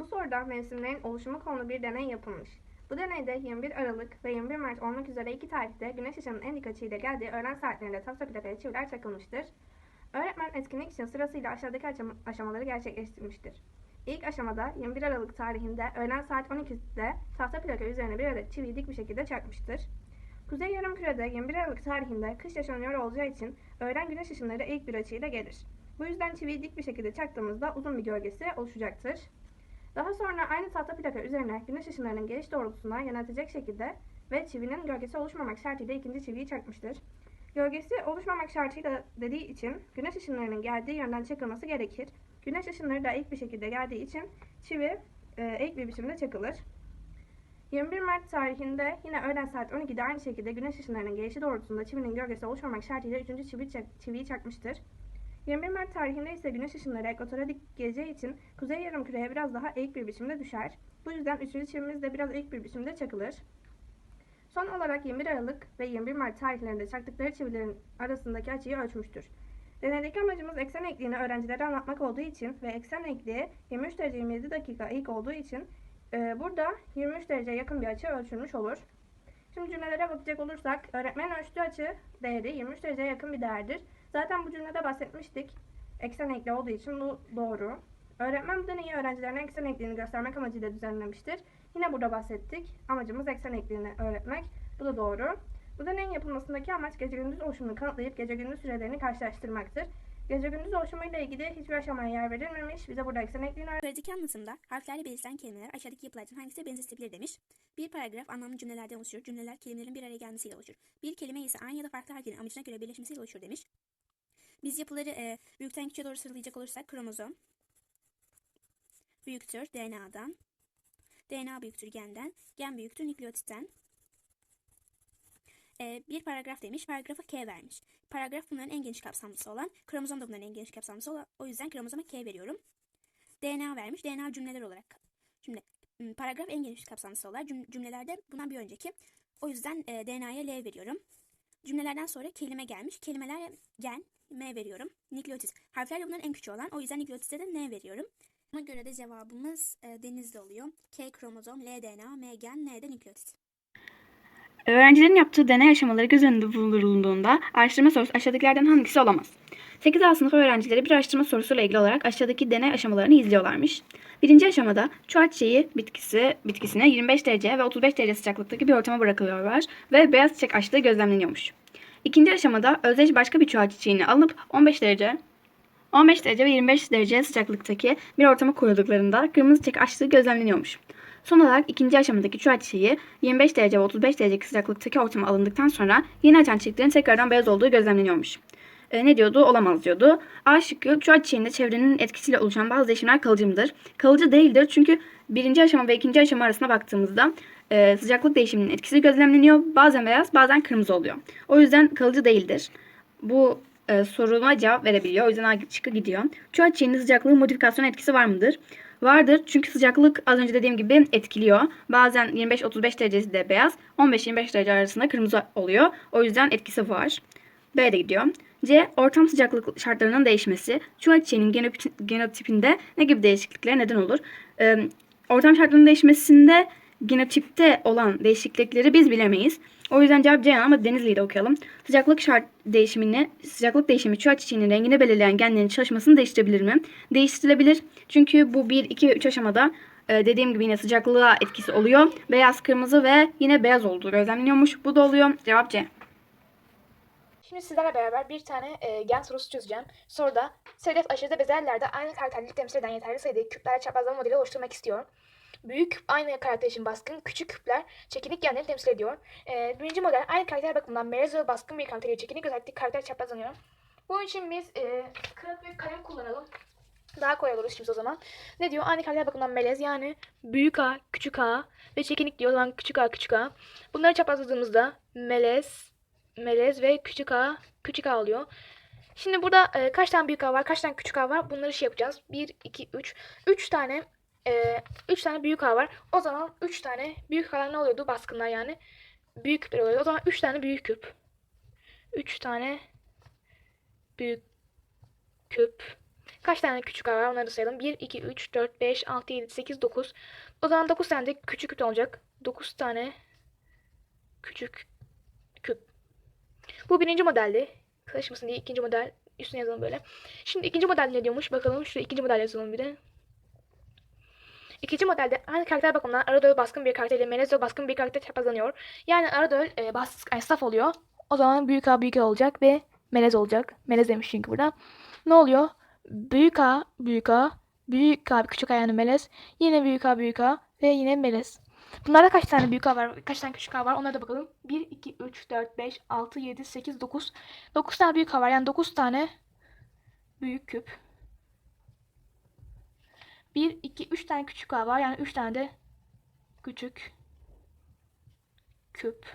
Bu soruda mevsimlerin oluşumu konulu bir deney yapılmış. Bu deneyde 21 Aralık ve 21 Mart olmak üzere iki tarihte güneş ışığının en dik açıyla geldiği öğlen saatlerinde tahta plakaya çiviler çakılmıştır. Öğretmen etkinlik için sırasıyla aşağıdaki aşama- aşamaları gerçekleştirmiştir. İlk aşamada 21 Aralık tarihinde öğlen saat 12'de tahta plaka üzerine bir adet çiviyi dik bir şekilde çakmıştır. Kuzey yarımkürede 21 Aralık tarihinde kış yaşanıyor olacağı için öğlen güneş ışınları ilk bir açıyla gelir. Bu yüzden çiviyi dik bir şekilde çaktığımızda uzun bir gölgesi oluşacaktır. Daha sonra aynı tahta plaka üzerine güneş ışınlarının geliş doğrultusuna yöneltecek şekilde ve çivinin gölgesi oluşmamak şartıyla ikinci çiviyi çakmıştır. Gölgesi oluşmamak şartıyla dediği için güneş ışınlarının geldiği yönden çakılması gerekir. Güneş ışınları da ilk bir şekilde geldiği için çivi e, ilk bir biçimde çakılır. 21 Mart tarihinde yine öğlen saat 12'de aynı şekilde güneş ışınlarının gelişi doğrultusunda çivinin gölgesi oluşmamak şartıyla üçüncü çivi çak- çiviyi çakmıştır. 21 Mart tarihinde ise güneş ışınları ekvatora dik geleceği için kuzey yarımküreye biraz daha eğik bir biçimde düşer. Bu yüzden üçüncü çivimiz de biraz eğik bir biçimde çakılır. Son olarak 21 Aralık ve 21 Mart tarihlerinde çaktıkları çivilerin arasındaki açıyı ölçmüştür. Deneydeki amacımız eksen eğikliğini öğrencilere anlatmak olduğu için ve eksen eğikliği 23 derece 27 dakika eğik olduğu için e, burada 23 dereceye yakın bir açı ölçülmüş olur. Şimdi cümlelere bakacak olursak öğretmenin ölçtüğü açı değeri 23 dereceye yakın bir değerdir. Zaten bu cümlede bahsetmiştik. Eksen eğikliği olduğu için bu doğru. Öğretmen bu deneyi öğrencilerine eksen eğikliğini göstermek amacıyla düzenlemiştir. Yine burada bahsettik. Amacımız eksen eğikliğini öğretmek. Bu da doğru. Bu deneyin yapılmasındaki amaç gece gündüz oluşumunu kanıtlayıp gece gündüz sürelerini karşılaştırmaktır. Gece gündüz oluşumuyla ilgili hiçbir aşamaya yer verilmemiş. Bize burada eksen eğikliğini Yukarıdaki anlatımda harflerle belirtilen kelimeler aşağıdaki yapılardan hangisiyle benzetilebilir demiş. Bir paragraf anlamlı cümlelerden oluşur. Cümleler kelimelerin bir araya gelmesiyle oluşur. Bir kelime ise aynı ya da farklı harflerin amacına göre birleşmesiyle oluşur demiş. Biz yapıları e, büyükten küçüğe doğru sıralayacak olursak kromozom büyüktür DNA'dan, DNA büyüktür genden, gen büyüktür nükleotitten. E, bir paragraf demiş, paragrafa K vermiş. Paragraf bunların en geniş kapsamlısı olan, kromozom da bunların en geniş kapsamlısı olan, o yüzden kromozoma K veriyorum. DNA vermiş. DNA cümleler olarak. Şimdi paragraf en geniş kapsamlısı olan cüm- cümlelerde bundan bir önceki. O yüzden e, DNA'ya L veriyorum. Cümlelerden sonra kelime gelmiş. Kelimeler gen, M veriyorum. Nükleotit. Harfler de bunların en küçüğü olan. O yüzden nükleotite de N veriyorum. Buna göre de cevabımız e, denizde oluyor. K kromozom, L DNA, M gen, N de nükleotit. Öğrencilerin yaptığı deney aşamaları göz önünde bulundurulduğunda araştırma sorusu aşağıdakilerden hangisi olamaz? 8A sınıfı öğrencileri bir araştırma sorusuyla ilgili olarak aşağıdaki deney aşamalarını izliyorlarmış. Birinci aşamada çuha çiçeği bitkisi, bitkisine 25 derece ve 35 derece sıcaklıktaki bir ortama bırakılıyorlar ve beyaz çiçek açtığı gözlemleniyormuş. İkinci aşamada özdeş başka bir çuha çiçeğini alınıp 15 derece 15 derece ve 25 derece sıcaklıktaki bir ortama koyulduklarında kırmızı çiçek açtığı gözlemleniyormuş. Son olarak ikinci aşamadaki çuha çiçeği 25 derece ve 35 derece sıcaklıktaki ortama alındıktan sonra yeni açan çiçeklerin tekrardan beyaz olduğu gözlemleniyormuş. E, ne diyordu? Olamaz diyordu. A şıkkı çuha çiçeğinde çevrenin etkisiyle oluşan bazı değişimler kalıcı mıdır? Kalıcı değildir çünkü birinci aşama ve ikinci aşama arasına baktığımızda e, sıcaklık değişiminin etkisi gözlemleniyor. Bazen beyaz bazen kırmızı oluyor. O yüzden kalıcı değildir. Bu e, soruma cevap verebiliyor. O yüzden A şıkkı gidiyor. Çuha çiçeğinin sıcaklığı modifikasyon etkisi var mıdır? Vardır çünkü sıcaklık az önce dediğim gibi etkiliyor. Bazen 25-35 derecesi de beyaz, 15-25 derece arasında kırmızı oluyor. O yüzden etkisi var. B de gidiyor. C. Ortam sıcaklık şartlarının değişmesi. Çuha çiçeğinin genotip- genotipinde ne gibi değişikliklere neden olur? Ee, ortam şartlarının değişmesinde genotipte olan değişiklikleri biz bilemeyiz. O yüzden cevap C ama Denizli'yi de okuyalım. Sıcaklık şart değişimini, sıcaklık değişimi çuha çiçeğinin rengini belirleyen genlerin çalışmasını değiştirebilir mi? Değiştirilebilir. Çünkü bu 1, 2 ve 3 aşamada e, dediğim gibi yine sıcaklığa etkisi oluyor. Beyaz, kırmızı ve yine beyaz olduğu gözlemleniyormuş. Bu da oluyor. Cevap C. Şimdi sizlerle beraber bir tane e, gen sorusu çözeceğim. Soruda sedef aşırıda bezellerde aynı karakterlilik temsil eden yeterli sayıdaki küpler çaprazlama modeli oluşturmak istiyor. Büyük aynı karakter için baskın, küçük küpler çekinik genleri temsil ediyor. E, birinci model aynı karakter bakımından melez ve baskın bir karakteri çekinik özellikle karakter çaprazlanıyor. Bunun için biz e, kağıt ve kalem kullanalım. Daha kolay olur işimiz o zaman. Ne diyor? Aynı karakter bakımından melez yani büyük A, küçük A ve çekinik diyor. O zaman küçük A, küçük A. Bunları çaprazladığımızda melez, melez ve küçük a küçük a oluyor. Şimdi burada e, kaç tane büyük a var, kaç tane küçük a var? Bunları şey yapacağız. 1 2 3. 3 tane e, 3 tane büyük a var. O zaman 3 tane büyük a'lar ne oluyordu? Baskınlar yani. Büyük küpler oluyordu. O zaman 3 tane büyük küp. 3 tane büyük küp Kaç tane küçük A var onları sayalım. 1, 2, 3, 4, 5, 6, 7, 8, 9. O zaman 9 tane de küçük küp olacak. 9 tane küçük küp. Bu birinci modeldi. Karışmasın diye ikinci model üstüne yazalım böyle. Şimdi ikinci model ne diyormuş bakalım. Şurada ikinci model yazalım bir de. İkinci modelde aynı karakter bakımından Aradöl baskın bir karakter ile Melezio baskın bir karakter çaprazlanıyor. Yani Aradöl e, bas, yani saf oluyor. O zaman büyük A büyük A olacak ve melez olacak. Melez demiş çünkü burada. Ne oluyor? Büyük A büyük A büyük A küçük A yani melez. Yine büyük A büyük A ve yine melez. Bunlarda kaç tane büyük A var? Kaç tane küçük A var? Onlara da bakalım. 1, 2, 3, 4, 5, 6, 7, 8, 9. 9 tane büyük A var. Yani 9 tane büyük küp. 1, 2, 3 tane küçük A var. Yani 3 tane de küçük küp.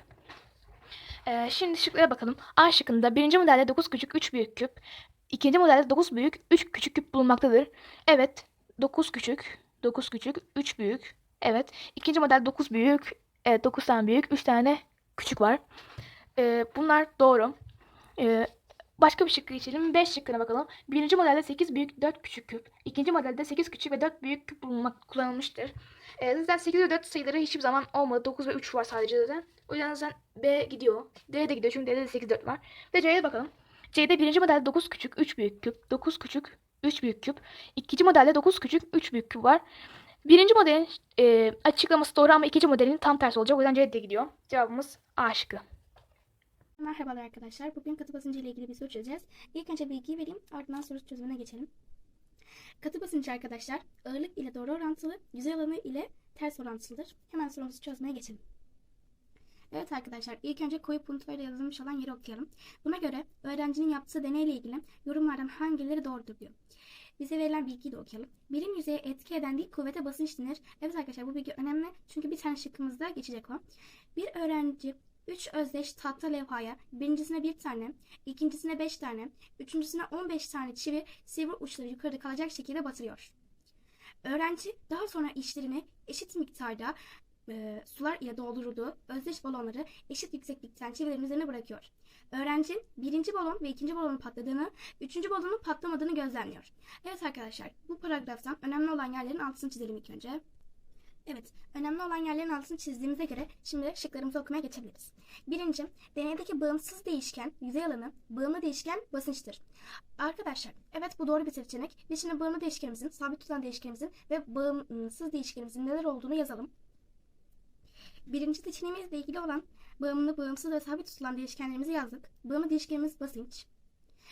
Ee, şimdi şıklara bakalım. A şıkkında birinci modelde 9 küçük 3 büyük küp. ikinci modelde 9 büyük 3 küçük küp bulunmaktadır. Evet 9 küçük 9 küçük 3 büyük. Evet ikinci model 9 büyük. Evet 9 tane büyük 3 tane küçük var. Ee, bunlar doğru. Ee, başka bir şıkkı geçelim. 5 şıkkına bakalım. Birinci modelde 8 büyük 4 küçük küp. ikinci modelde 8 küçük ve 4 büyük küp bulunmak kullanılmıştır. Ee, zaten 8 ve 4 sayıları hiçbir zaman olmadı. 9 ve 3 var sadece zaten. O yüzden zaten B gidiyor. D de gidiyor çünkü D'de de 8 4 var. Ve C'ye bakalım. C'de birinci modelde 9 küçük 3 büyük küp. 9 küçük 3 büyük küp. İkinci modelde 9 küçük 3 büyük küp var. Birinci modelin e, açıklaması doğru ama ikinci modelin tam tersi olacak. O yüzden C'de gidiyor. Cevabımız A şıkkı. Merhabalar arkadaşlar. Bugün katı basıncı ile ilgili bir soru çözeceğiz. İlk önce bilgiyi vereyim, ardından soru çözümüne geçelim. Katı basıncı arkadaşlar, ağırlık ile doğru orantılı, yüzey alanı ile ters orantılıdır. Hemen sorumuzu çözmeye geçelim. Evet arkadaşlar, ilk önce koyu puntoyla yazılmış olan yeri okuyalım. Buna göre öğrencinin yaptığı deneyle ilgili yorumlardan hangileri doğrudur diyor. Bize verilen bilgiyi de okuyalım. Birim yüzeye etki eden dik kuvvete basınç denir. Evet arkadaşlar bu bilgi önemli çünkü bir tane şıkkımızda geçecek o. Bir öğrenci 3 özdeş tahta levhaya birincisine bir tane, ikincisine 5 tane, üçüncüsüne 15 tane çivi sivri uçları yukarıda kalacak şekilde batırıyor. Öğrenci daha sonra işlerini eşit miktarda e, sular ile doldurduğu özdeş balonları eşit yükseklikten çivilerin üzerine bırakıyor. Öğrenci birinci balon ve ikinci balonun patladığını, üçüncü balonun patlamadığını gözlemliyor. Evet arkadaşlar bu paragraftan önemli olan yerlerin altını çizelim ilk önce. Evet, önemli olan yerlerin altını çizdiğimize göre şimdi şıklarımızı okumaya geçebiliriz. Birinci, deneydeki bağımsız değişken yüzey alanı, bağımlı değişken basınçtır. Arkadaşlar, evet bu doğru bir seçenek. Biz şimdi bağımlı değişkenimizin, sabit tutan değişkenimizin ve bağımsız değişkenimizin neler olduğunu yazalım. Birinci seçeneğimizle ilgili olan bağımlı, bağımsız ve sabit tutulan değişkenlerimizi yazdık. Bağımlı değişkenimiz basınç.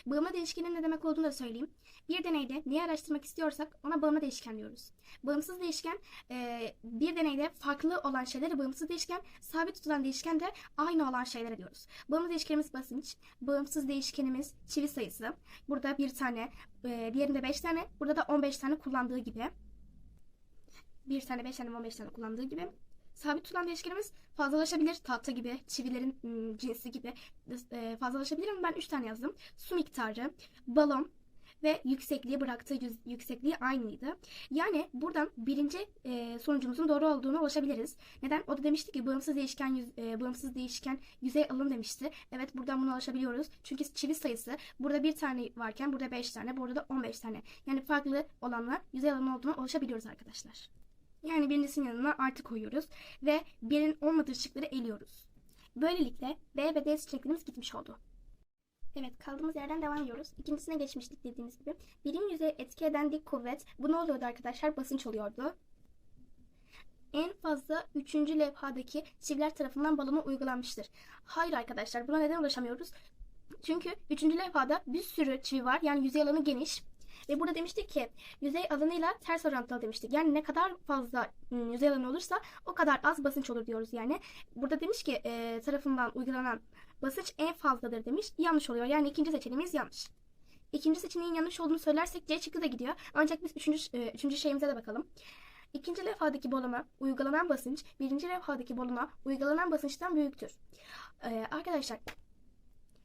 Bağımlı değişkenin ne demek olduğunu da söyleyeyim. Bir deneyde neyi araştırmak istiyorsak ona bağımlı değişken diyoruz. Bağımsız değişken e, bir deneyde farklı olan şeylere bağımsız değişken, sabit tutulan değişken de aynı olan şeylere diyoruz. Bağımlı değişkenimiz basınç, bağımsız değişkenimiz çivi sayısı. Burada bir tane, e, diğerinde 5 tane, burada da 15 tane kullandığı gibi. Bir tane, 5 tane, 15 tane kullandığı gibi. Sabit tutulan değişkenimiz fazlalaşabilir. Tahta gibi, çivilerin cinsi gibi fazlalaşabilir ama ben 3 tane yazdım. Su miktarı, balon ve yüksekliği bıraktığı yüksekliği aynıydı. Yani buradan birinci e, sonucumuzun doğru olduğunu ulaşabiliriz. Neden? O da demişti ki bağımsız değişken yüz- e, bağımsız değişken yüzey alın demişti. Evet buradan buna ulaşabiliyoruz. Çünkü çivi sayısı burada bir tane varken burada 5 tane, burada da 15 tane. Yani farklı olanlar yüzey alanı olduğuna ulaşabiliyoruz arkadaşlar. Yani birincisinin yanına artı koyuyoruz ve birin olmadığı şıkları eliyoruz. Böylelikle B ve D seçeneklerimiz gitmiş oldu. Evet kaldığımız yerden devam ediyoruz. İkincisine geçmiştik dediğimiz gibi. Birim yüzeye etki eden dik kuvvet bu ne oluyordu arkadaşlar? Basınç oluyordu. En fazla üçüncü levhadaki çiviler tarafından balona uygulanmıştır. Hayır arkadaşlar buna neden ulaşamıyoruz? Çünkü üçüncü levhada bir sürü çivi var. Yani yüzey alanı geniş. Ve burada demiştik ki yüzey alanıyla ters orantılı demiştik. Yani ne kadar fazla ım, yüzey alanı olursa o kadar az basınç olur diyoruz yani. Burada demiş ki e, tarafından uygulanan basınç en fazladır demiş. Yanlış oluyor. Yani ikinci seçeneğimiz yanlış. İkinci seçeneğin yanlış olduğunu söylersek C şıkkı da gidiyor. Ancak biz üçüncü, üçüncü şeyimize de bakalım. İkinci levhadaki balona uygulanan basınç birinci levhadaki balona uygulanan basınçtan büyüktür. Ee, arkadaşlar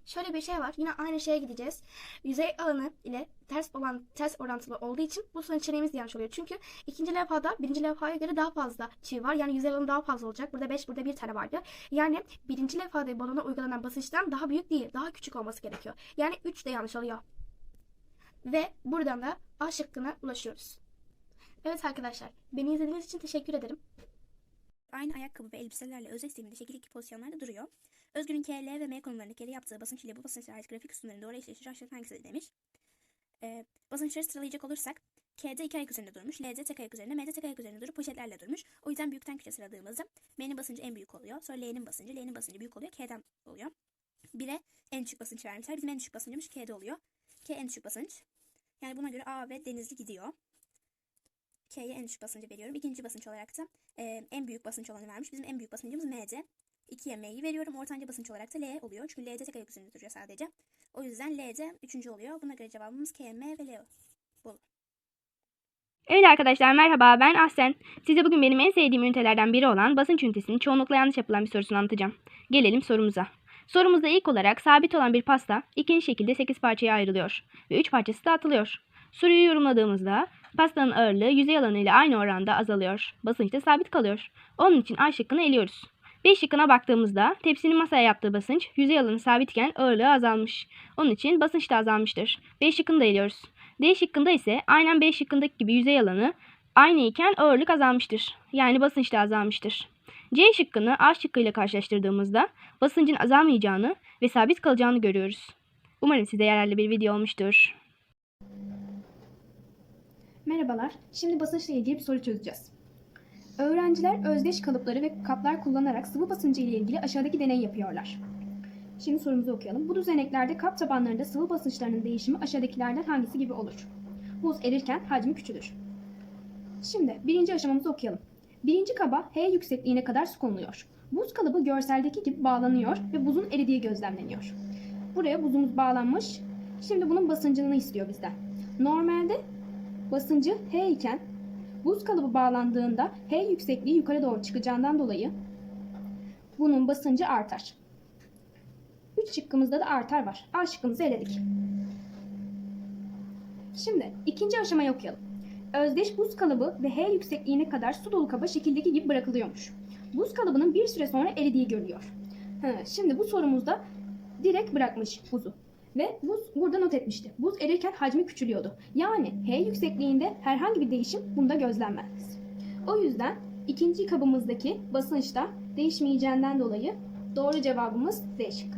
şöyle bir şey var. Yine aynı şeye gideceğiz. Yüzey alanı ile ters olan ters orantılı olduğu için bu seçeneğimiz yanlış oluyor. Çünkü ikinci levhada birinci levhaya göre daha fazla çivi var. Yani yüzey alanı daha fazla olacak. Burada 5, burada bir tane vardı. Yani birinci levhada balona uygulanan basınçtan daha büyük değil. Daha küçük olması gerekiyor. Yani 3 de yanlış oluyor. Ve buradan da A şıkkına ulaşıyoruz. Evet arkadaşlar, beni izlediğiniz için teşekkür ederim. Aynı ayakkabı ve elbiselerle öz sisteminde şekil pozisyonlarda duruyor. Özgür'ün K, L ve M konumlarındaki yere yaptığı basınç ile bu basınçlara ait grafik üstünlerin doğru eşleşir aşağıdaki hangisidir demiş. Ee, basınçları sıralayacak olursak K'de iki ayak üzerinde durmuş, L'de tek ayak üzerinde, M'de tek ayak üzerinde durup poşetlerle durmuş. O yüzden büyükten küçüğe sıraladığımızda M'nin basıncı en büyük oluyor. Sonra L'nin basıncı, L'nin basıncı büyük oluyor, K'den oluyor. 1'e en düşük basınç vermişler. Bizim en düşük basıncımız K'de oluyor. K en düşük basınç. Yani buna göre A ve Denizli gidiyor. K'ye en düşük basıncı veriyorum. İkinci basınç olarak da e, en büyük basınç olanı vermiş. Bizim en büyük basıncımız M'de. 2'ye M'yi veriyorum. Ortanca basınç olarak da L oluyor. Çünkü L'de tek ayak üzerinde duruyor sadece. O yüzden L'de üçüncü oluyor. Buna göre cevabımız K, ve L. Evet arkadaşlar merhaba ben Ahsen. Size bugün benim en sevdiğim ünitelerden biri olan basınç ünitesinin çoğunlukla yanlış yapılan bir sorusunu anlatacağım. Gelelim sorumuza. Sorumuzda ilk olarak sabit olan bir pasta ikinci şekilde 8 parçaya ayrılıyor ve 3 parçası dağıtılıyor. Soruyu yorumladığımızda pastanın ağırlığı yüzey alanı ile aynı oranda azalıyor. Basınç da sabit kalıyor. Onun için A şıkkını eliyoruz. B şıkkına baktığımızda tepsinin masaya yaptığı basınç yüzey alanı sabitken ağırlığı azalmış. Onun için basınç da azalmıştır. B şıkkını da eliyoruz. D şıkkında ise aynen B şıkkındaki gibi yüzey alanı aynı iken ağırlık azalmıştır. Yani basınç da azalmıştır. C şıkkını A şıkkıyla karşılaştırdığımızda basıncın azalmayacağını ve sabit kalacağını görüyoruz. Umarım size yararlı bir video olmuştur. Merhabalar. Şimdi basınçla ilgili bir soru çözeceğiz. Öğrenciler özdeş kalıpları ve kaplar kullanarak sıvı basıncı ile ilgili aşağıdaki deney yapıyorlar. Şimdi sorumuzu okuyalım. Bu düzeneklerde kap tabanlarında sıvı basınçlarının değişimi aşağıdakilerden hangisi gibi olur? Buz erirken hacmi küçülür. Şimdi birinci aşamamızı okuyalım. Birinci kaba H yüksekliğine kadar su konuluyor. Buz kalıbı görseldeki gibi bağlanıyor ve buzun eridiği gözlemleniyor. Buraya buzumuz bağlanmış. Şimdi bunun basıncını istiyor bizden. Normalde basıncı H iken buz kalıbı bağlandığında H yüksekliği yukarı doğru çıkacağından dolayı bunun basıncı artar. 3 şıkkımızda da artar var. A şıkkımızı eledik. Şimdi ikinci aşamayı okuyalım. Özdeş buz kalıbı ve H yüksekliğine kadar su dolu kaba şekildeki gibi bırakılıyormuş. Buz kalıbının bir süre sonra eridiği görülüyor. Ha, şimdi bu sorumuzda direkt bırakmış buzu. Ve buz burada not etmişti. Buz erirken hacmi küçülüyordu. Yani H yüksekliğinde herhangi bir değişim bunda gözlenmez. O yüzden ikinci kabımızdaki basınçta değişmeyeceğinden dolayı doğru cevabımız D şıkkı.